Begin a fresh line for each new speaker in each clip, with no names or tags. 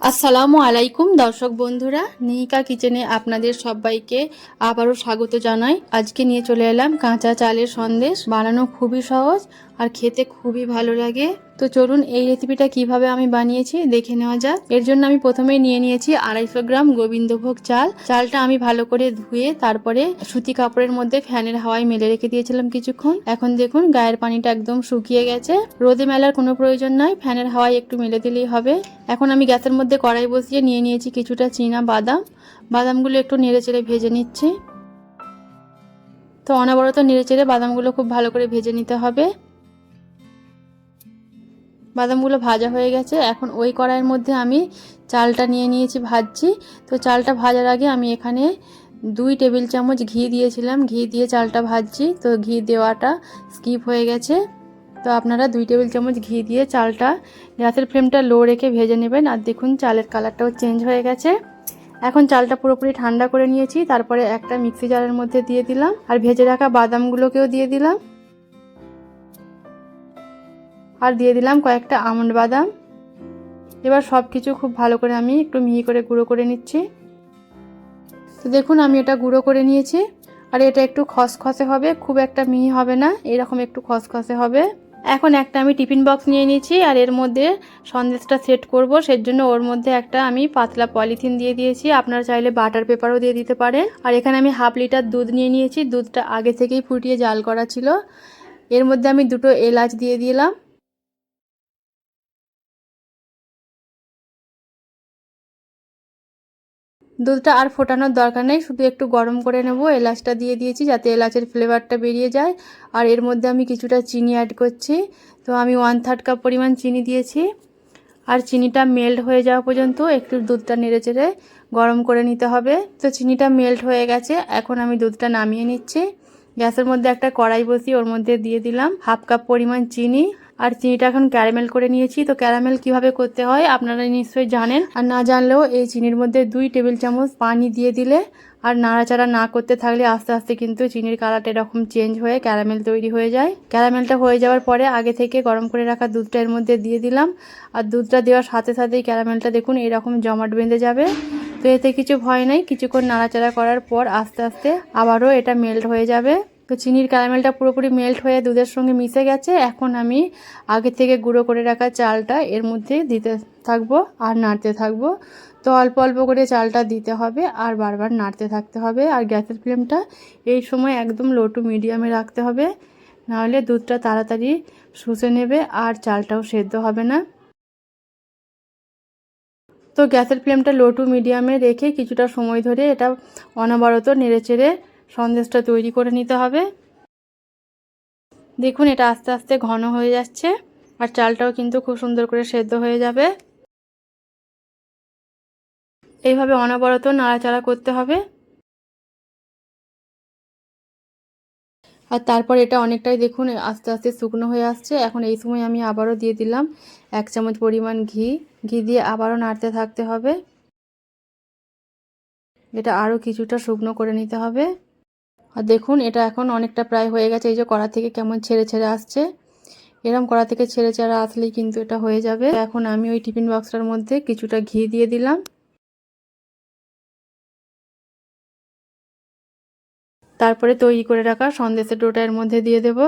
আসসালামু আলাইকুম, দর্শক বন্ধুরা। নিহিকা কিচেনে আপনাদের সবাইকে আবারও স্বাগত জানাই। আজকে নিয়ে চলে এলাম কাঁচা চালের সন্দেশ, বানানো খুবই সহজ। আর খেতে খুবই ভালো লাগে। তো চলুন এই রেসিপিটা কীভাবে আমি বানিয়েছি দেখে নেওয়া যাক। এর জন্য আমি প্রথমেই নিয়ে নিয়েছি আড়াইশো গ্রাম গোবিন্দভোগ চাল। চালটা আমি ভালো করে ধুয়ে তারপরে সুতি কাপড়ের মধ্যে ফ্যানের হাওয়ায় মেলে রেখে দিয়েছিলাম কিছুক্ষণ। এখন দেখুন গায়ের পানিটা একদম শুকিয়ে গেছে। রোদে মেলার কোনো প্রয়োজন নাই, ফ্যানের হাওয়ায় একটু মেলে দিলেই হবে। এখন আমি গ্যাসের মধ্যে কড়াই বসিয়ে নিয়ে নিয়েছি কিছুটা চীনা বাদাম। বাদামগুলো একটু নেড়ে চেড়ে ভেজে নিচ্ছি। তো অনবরত নেড়ে চেড়ে বাদামগুলো খুব ভালো করে ভেজে নিতে হবে। বাদামগুলো ভাজা হয়ে গেছে। এখন ওই কড়াইয়ের মধ্যে আমি চালটা নিয়ে নিয়েছি ভাজছি। তো চালটা ভাজার আগে আমি এখানে দুই টেবিল চামচ ঘি দিয়েছিলাম। ঘি দিয়ে চালটা ভাজছি। তো ঘি দেওয়াটা স্কিপ হয়ে গেছে। তো আপনারা দুই টেবিল চামচ ঘি দিয়ে চালটা গ্যাসের ফ্লেমটা লো রেখে ভেজে নেবেন। আর দেখুন চালের কালারটাও চেঞ্জ হয়ে গেছে। এখন চালটা পুরোপুরি ঠান্ডা করে নিয়েছি। তারপরে একটা মিক্সি জারের মধ্যে দিয়ে দিলাম। আর ভেজে রাখা বাদামগুলোকেও দিয়ে দিলাম। আর দিয়ে দিলাম কয়েকটা আমন্ড বাদাম। এবার সব কিছু খুব ভালো করে আমি একটু মিহি করে গুঁড়ো করে নিচ্ছি। তো দেখুন, আমি এটা গুঁড়ো করে নিয়েছি। আর এটা একটু খসখসে হবে, খুব একটা মিহি হবে না, এরকম একটু খসখসে হবে। এখন একটা আমি টিফিন বক্স নিয়ে নিয়েছি, আর এর মধ্যে সন্দেশটা সেট করব। সের জন্য ওর মধ্যে একটা আমি পাতলা পলিথিন দিয়ে দিয়েছি। আপনারা চাইলে বাটার পেপারও দিয়ে দিতে পারেন আর এখানে আমি হাফ লিটার দুধ নিয়ে নিয়েছি। দুধটা আগে থেকেই ফুটিয়ে জাল করা ছিল। এর মধ্যে আমি দুটো এলাচ দিয়ে দিলাম। দুধটা আর ফোটানোর দরকার নেই, শুধু একটু গরম করে নেব, এলাচটা দিয়ে দিয়েছি যাতে এলাচের ফ্লেভারটা বেরিয়ে যায়। আর এর মধ্যে আমি কিছুটা চিনি অ্যাড করছি। তো আমি ওয়ান থার্ড কাপ পরিমাণ চিনি দিয়েছি। আর চিনিটা মেল্ট হয়ে যাওয়া পর্যন্ত একটু দুধটা নেড়ে চেড়ে গরম করে নিতে হবে। তো চিনিটা মেল্ট হয়ে গেছে, এখন আমি দুধটা নামিয়ে নিচ্ছি। গ্যাসের মধ্যে একটা কড়াই বসিয়ে ওর মধ্যে দিয়ে দিলাম হাফ কাপ পরিমাণ চিনি। আর চিনিটা এখন ক্যারামেল করে নিয়েছি। তো ক্যারামেল কীভাবে করতে হয় আপনারা নিশ্চয়ই জানেন। আর না জানলেও এই চিনির মধ্যে দুই টেবিল চামচ পানি দিয়ে দিলে আর নাড়াচাড়া না করতে থাকলে আস্তে আস্তে কিন্তু চিনির কালারটা এরকম চেঞ্জ হয়ে ক্যারামেল তৈরি হয়ে যায়। ক্যারামেলটা হয়ে যাওয়ার পরে আগে থেকে গরম করে রাখা দুধটা এর মধ্যে দিয়ে দিলাম। আর দুধটা দেওয়ার সাথে সাথেই ক্যারামেলটা দেখুন এরকম জমাট বেঁধে যাবে। তো এতে কিছু ভয় নেই। কিছুক্ষণ নাড়াচাড়া করার পর আস্তে আস্তে আবারও এটা মেল্ট হয়ে যাবে। তো চিনির ক্যারামেলটা পুরোপুরি মেল্ট হয়ে দুধের সঙ্গে মিশে গেছে। এখন আমি আগে থেকে গুঁড়ো করে রাখা চালটা এর মধ্যে দিতে থাকব আর নাড়তে থাকব। তো অল্প অল্প করে চালটা দিতে হবে আর বারবার নাড়তে থাকতে হবে। আর গ্যাসের ফ্লেমটা এই সময় একদম লো টু মিডিয়ামে রাখতে হবে। নাহলে দুধটা তাড়াতাড়ি শুষে নেবে আর চালটাও সেদ্ধ হবে না। তো গ্যাসের ফ্লেমটা লো টু মিডিয়ামে রেখে কিছুটা সময় ধরে এটা অনবরত নেড়ে চেড়ে সন্দেশটা তৈরি করে নিতে হবে। দেখুন এটা আস্তে আস্তে ঘন হয়ে যাচ্ছে আর চালটাও কিন্তু খুব সুন্দর করে সেদ্ধ হয়ে যাবে। এইভাবে অনবরত নাড়াচাড়া করতে হবে। আর তারপর এটা অনেকটাই দেখুন আস্তে আস্তে শুকনো হয়ে আসছে। এখন এই সময় আমি আবারও দিয়ে দিলাম এক চামচ পরিমাণ ঘি। ঘি দিয়ে আবারও নাড়তে থাকতে হবে। এটা আরও কিছুটা শুকনো করে নিতে হবে। আর দেখুন, এটা এখন অনেকটা প্রায় হয়ে গেছে। এই যে কড়া থেকে কেমন ছেড়ে ছেড়ে আসছে, এরম কড়া থেকে ছেড়ে ছেড়ে আসলেই কিন্তু এটা হয়ে যাবে। এখন আমি ওই টিফিন বক্সটার মধ্যে কিছুটা ঘি দিয়ে দিলাম। তারপরে তৈরি করে রাখা সন্দেশের ডোটা এর মধ্যে দিয়ে দেব।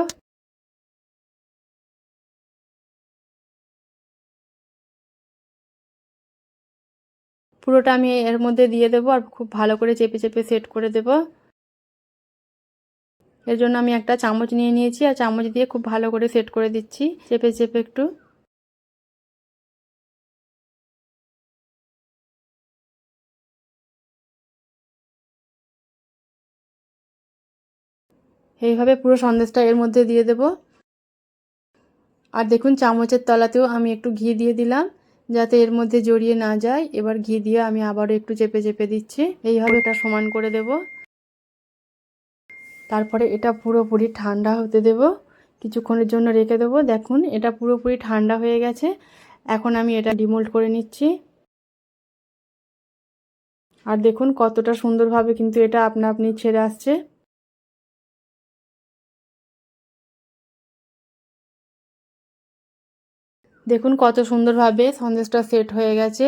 পুরোটা আমি এর মধ্যে দিয়ে দেবো আর খুব ভালো করে চেপে চেপে সেট করে দেবো। এর জন্য আমি একটা চামচ নিয়ে নিয়েছি, আর চামচ দিয়ে খুব ভালো করে সেট করে দিচ্ছি। চেপে চেপে একটু। এইভাবে পুরো সন্দেশটা এর মধ্যে দিয়ে দেব। আর দেখুন, চামচের তলাতেও আমি একটু ঘি দিয়ে দিলাম, যাতে এর মধ্যে জড়িয়ে না যায়। এবার ঘি দিয়ে আমি আবারও একটু চেপে চেপে দিচ্ছি। এইভাবে এটা সমান করে দেবো। তারপরে এটা পুরোপুরি ঠান্ডা হতে দেব। কিছুক্ষণের জন্য রেখে দেবো। দেখুন, এটা পুরোপুরি ঠান্ডা হয়ে গেছে। এখন আমি এটা ডিমোল্ড করে নিচ্ছি। আর দেখুন, কতটা সুন্দরভাবে কিন্তু এটা আপনা আপনি ছেড়ে আসছে। দেখুন, কত সুন্দরভাবে সন্দেশটা সেট হয়ে গেছে।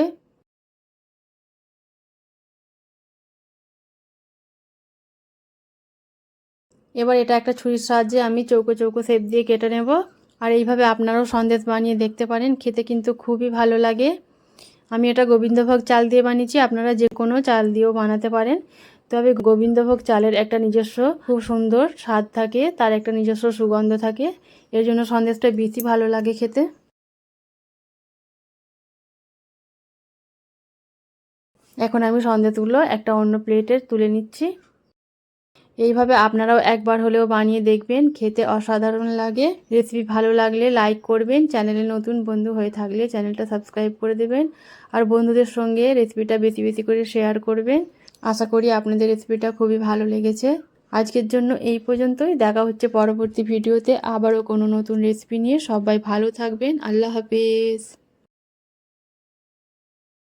এবার এটা একটা ছুরির সাহায্যে আমি চৌকো চৌকো শেপ দিয়ে কেটে নেব। আর এইভাবে আপনারাও সন্দেশ বানিয়ে দেখতে পারেন, খেতে কিন্তু খুবই ভালো লাগে। আমি এটা গোবিন্দভোগ চাল দিয়ে বানিয়েছি, আপনারা যে কোনো চাল দিয়েও বানাতে পারেন। তবে গোবিন্দভোগ চালের একটা নিজস্ব খুব সুন্দর স্বাদ থাকে, তার একটা নিজস্ব সুগন্ধ থাকে। এর জন্য সন্দেশটা বেশি ভালো লাগে খেতে। এখন আমি সন্দেশগুলো একটা অন্য প্লেটে তুলে নিচ্ছি। এইভাবে আপনারাও একবার হলেও বানিয়ে দেখবেন, খেতে অসাধারণ লাগে। রেসিপি ভালো লাগলে লাইক করবেন চ্যানেলে নতুন বন্ধু হয়ে থাকলে চ্যানেলটা সাবস্ক্রাইব করে দেবেন আর বন্ধুদের সঙ্গে রেসিপিটা বেশি বেশি করে শেয়ার করবেন। আশা করি আপনাদের রেসিপিটা খুবই ভালো লেগেছে। আজকের জন্য এই পর্যন্তই। দেখা হচ্ছে পরবর্তী ভিডিওতে আবারও কোনো নতুন রেসিপি নিয়ে। সবাই ভালো থাকবেন। আল্লাহ হাফিজ।